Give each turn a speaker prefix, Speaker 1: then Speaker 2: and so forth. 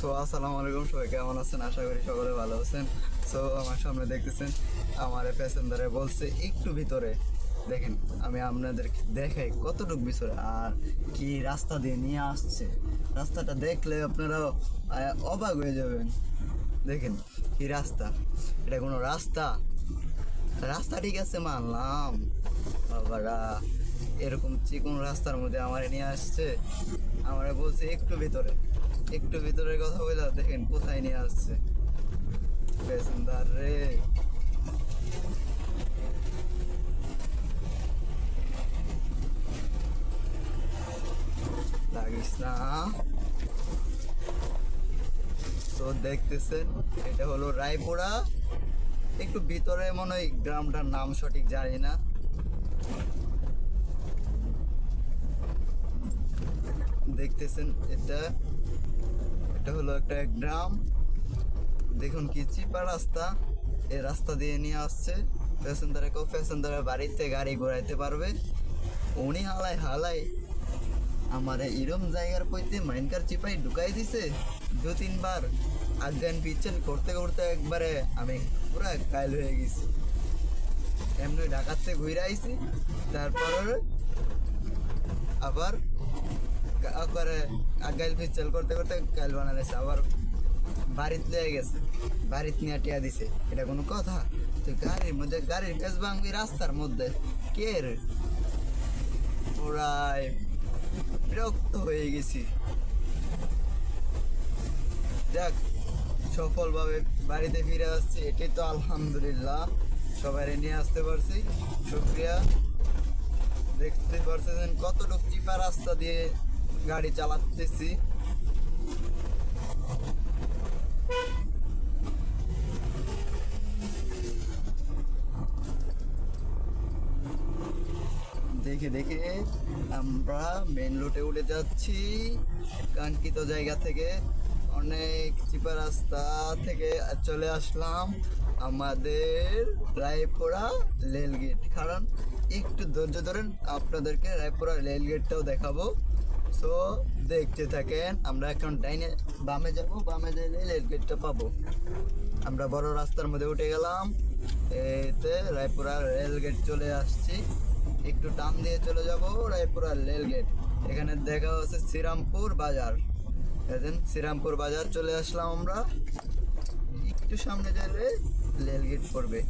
Speaker 1: So, আসসালামু আলাইকুম সবাই, কেমন আছেন? আশা করি সকলে ভালো আছেন। সো, আমার সামনে দেখতেছেন, আমার প্যাসেঞ্জারে বলছে, একটু ভিতরে। দেখেন, আমি আপনাদের দেখাই কতটুকু ভিতরে আর কি রাস্তা দিয়ে নিয়ে আসছে। রাস্তাটা দেখলে আপনারা অবাক হয়ে যাবেন। দেখেন, কি রাস্তা? এটা কোনো রাস্তা? রাস্তা ঠিক আছে, মানলাম। বাবারা এরকম চিকন রাস্তার মধ্যে আমার নিয়ে আসছে, আমার বলছে, একটু ভিতরে, একটু ভিতরের কথা বলে দেখেন কোথায় নিয়ে আসছে। প্যাসেঞ্জার রে। লাগিস না। তো দেখতেছেন, এটা হলো রায়পুরা। একটু ভিতরে মনে হয় গ্রামটার নাম সঠিক জানি না। দেখতেছেন, এটা এটা হলো একটা গ্রাম। দেখুন কি চিপা রাস্তা এই রাস্তা দিয়ে নিয়ে আসছে। প্যাসেঞ্জারে কেউ প্যাসেঞ্জারের বাড়িতে গাড়ি ঘোরাইতে পারবে। উনি হালাই হালাই আমার এরম জায়গার পইতে মাইনকার চিপাই ঢুকাই দিছে। দু তিনবার আজ্ঞান পিচ্ছেন করতে করতে একবারে আমি পুরা কাইল হয়ে গেছি। এমনি ঢাকাতে ঘুরে আইছি, তারপর আবার করে আগাইল পিচ্ছেল করতে করতে বানালেছে আবার বাড়িতে গেছে। বাড়িতে নিয়ে টিয়া দিছে। এটা কোনো কথা? তুই গাড়ির মধ্যে, গাড়ির ভাঙবি রাস্তার মধ্যে। কে রে? পুরাই বিরক্ত হয়ে গেছি। সফলভাবে বাড়িতে ফিরে আসছি। এটাই তো আলহামদুলিল্লাহ। সবাই নিয়ে আসতে পারছি। শুক্রিয়া। দেখতে পারছেন কতটুকু চিপা রাস্তা দিয়ে গাড়ি চালাতেছি। দেখে দেখে আমরা মেন রোডে উঠে যাচ্ছি। কাঙ্ক্ষিত জায়গা থেকে অনেক চিপা রাস্তা থেকে চলে আসলাম আমাদের রায়পুরা রেল গেট কারণ একটু ধৈর্য ধরেন, আপনাদেরকে রায়পুরা রেল গেটটাও দেখাবো। সো দেখতে থাকেন, আমরা এখন ডাইনে বামে যাব, বামে গেলে রেল গেটটা পাবো। আমরা বড় রাস্তার মধ্যে উঠে গেলাম। এতে রায়পুরা রেল গেট চলে আসছি। একটু টান দিয়ে চলে যাব রায়পুরা রেল গেট। এখানে দেখা হচ্ছে শ্রীরামপুর বাজার। দেখেন, শ্রীরামপুর বাজার চলে আসলাম আমরা। একটু সামনে গেলে রেল গেট পড়বে।